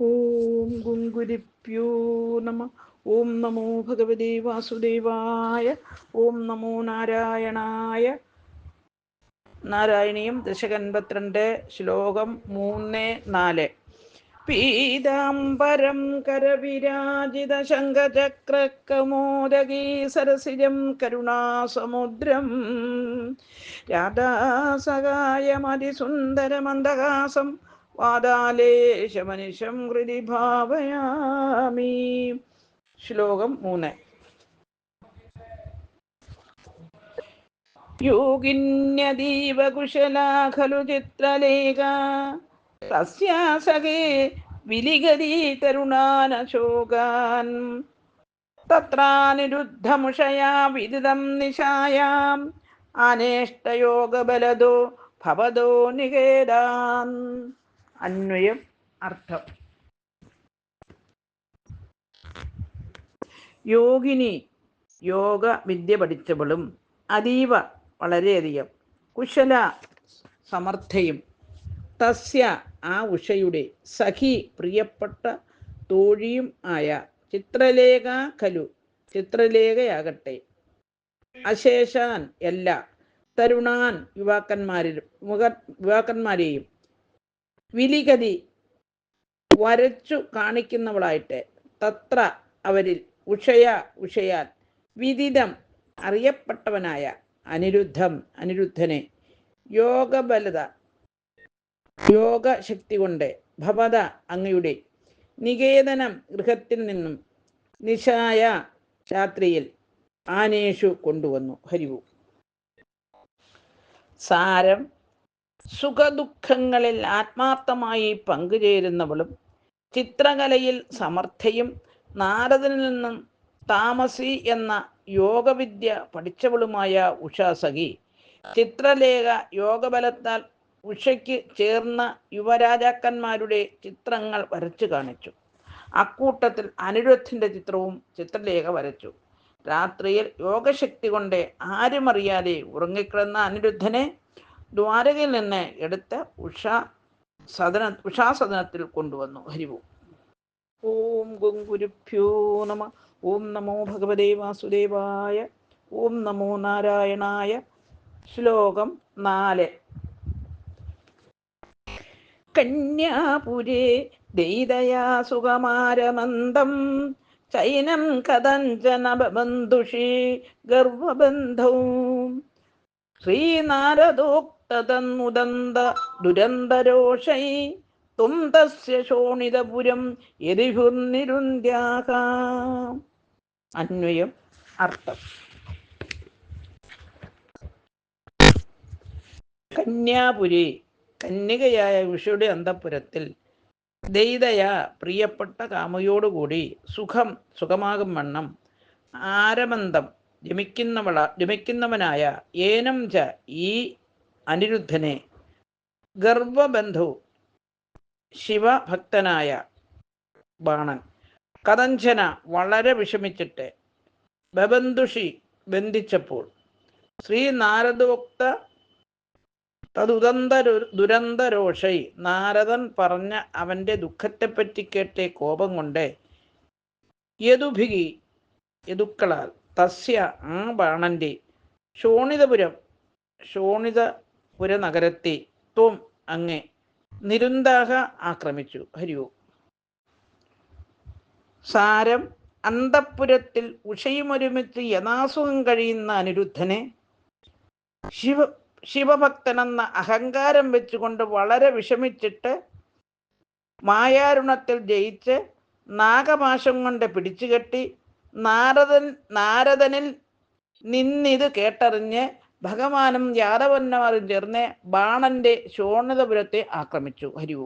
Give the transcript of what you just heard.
ഓം ഗുങ്കുരിപ്യോ നമ. ഓം നമോ ഭഗവതി വാസുദേവായ. ഓം നമോ നാരായണായ. നാരായണീയം ദശകൻപത്തിരണ്ട് ശ്ലോകം മൂന്ന് നാല്. പീതാംബരം കരവിരാജിത ശങ്കചക്രക്കമോദകീ സരസിജം കരുണാസമുദ്രം. രാധാസഹായമതിസുന്ദരമന്ദഹാസം വാതാലേശമനിശം ഹൃദി ഭാവയാമി. ശ്ലോകം മൂന്ന്. യോഗിന്യതീവ കുശലാ ഖലു ചിത്രലേഖ തസ്യാസകേ വിലിഗതി തരുണാനശോകാൻ. തത്രാനിരുദ്ധമുഷയാ വിദിതം നിശായാം. അനേഷ്ടയോഗബലദോ ഭവതോ നികേതാൻ. അന്വയം അർത്ഥം. യോഗിനി യോഗ വിദ്യ പഠിച്ചവളും അതീവ വളരെയധികം കുശല സമർത്ഥയും. തസ്യ ആ ഉഷയുടെ സഖി പ്രിയപ്പെട്ട തോഴിയും ആയ ചിത്രലേഖ കലു ചിത്രലേഖയാകട്ടെ. അശേഷാൻ എല്ലാ തരുണാൻ യുവാക്കന്മാരിലും മുഖ യുവാക്കന്മാരെയും വിലിഗതി വരച്ചു കാണിക്കുന്നവളായിട്ട്. തത്ര അവരിൽ ഉഷയ ഉഷയാൽ വിദിതം അറിയപ്പെട്ടവനായ അനിരുദ്ധം അനിരുദ്ധനെ യോഗബലത യോഗശക്തി കൊണ്ട് ഭവത അങ്ങയുടെ നികേതനം ഗൃഹത്തിൽ നിന്നും നിശായ രാത്രിയിൽ ആനേഷു കൊണ്ടുവന്നു. ഹരിവു. സാരം സുഖദുഃഖങ്ങളിൽ ആത്മാർത്ഥമായി പങ്കുചേരുന്നവളും ചിത്രകലയിൽ സമർത്ഥയും നാരദനിൽ നിന്നും താമസി എന്ന യോഗവിദ്യ പഠിച്ചവളുമായ ഉഷാസഖി ചിത്രലേഖ യോഗബലത്താൽ ഉഷയ്ക്ക് ചേർന്ന യുവരാജാക്കന്മാരുടെ ചിത്രങ്ങൾ വരച്ചു കാണിച്ചു. അക്കൂട്ടത്തിൽ അനിരുദ്ധിന്റെ ചിത്രവും ചിത്രലേഖ വരച്ചു. രാത്രിയിൽ യോഗശക്തി കൊണ്ട് ആരുമറിയാതെ ഉറങ്ങിക്കിടന്ന അനിരുദ്ധനെ ദ്വാരകയിൽ നിന്ന് എടുത്ത് ഉഷ സദന ഉഷാസദനത്തിൽ കൊണ്ടുവന്നു. ഹരിവു ഓം. ഗുരുഭ്യോ നമ. ഓം നമോ ഭഗവതേ വാസുദേവായ. ഓം നമോ നാരായണായ. ശ്ലോകം നാല്. കന്യാപുരേ ദൈതയാ സുഖമാരമന്ദം ചൈനം കഥഞ്ചന ബന്ധുഷി ഗർവബന്ധൗ ശ്രീനാരദോക്തതന്നുദന്ത ദുരന്തരോഷൈ തും തസ്യ ശോണിതപുരം യതിഹുർനിരുന്ധ്യാക അന്വയം അർത്ഥം. കന്യാപുരി കന്യകയായ വിഷുടെ അന്തപുരത്തിൽ ദൈതയ പ്രിയപ്പെട്ട കാമയോടുകൂടി സുഖം സുഖമാകും വണ്ണം. ആരമന്തം രമിക്കുന്നവള രമിക്കുന്നവനായ ഏനം ച ഈ അനിരുദ്ധനെ ഗർഭബന്ധു ശിവഭക്തനായ ബാണൻ. കഥഞ്ചന വളരെ വിഷമിച്ചിട്ട് ബബന്ധുഷി ബന്ധിച്ചപ്പോൾ ശ്രീ നാരദോക്ത തതുദന്ത ദുരന്തരോഷൈ നാരദൻ പറഞ്ഞ അവന്റെ ദുഃഖത്തെപ്പറ്റി കേട്ട കോപം കൊണ്ട് യദുഭികി യദുക്കളാൽ തസ്യ ആ ബാണന്റെ ശോണിതപുരം ശോണിതപുര നഗരത്തെ ത്വം അങ്ങ് നിരുന്താഹ ആക്രമിച്ചു. ഹരിയോ. സാരം അന്തപ്പുരത്തിൽ ഉഷയുമൊരുമിച്ച് യഥാസുഖം കഴിയുന്ന അനിരുദ്ധനെ ശിവ ശിവഭക്തനെന്ന അഹങ്കാരം വെച്ചുകൊണ്ട് വളരെ വിഷമിച്ചിട്ട് മായാരുണത്തിൽ ജയിച്ച് നാഗമാശം കൊണ്ട് പിടിച്ചുകെട്ടി നാരദൻ നാരദനിൽ നിന്നിത് കേട്ടറിഞ്ഞ് ഭഗവാനും യാദവന്മാരും ചേർന്ന് ബാണന്റെ ശോണിതപുരത്തെ ആക്രമിച്ചു. ഹരിവു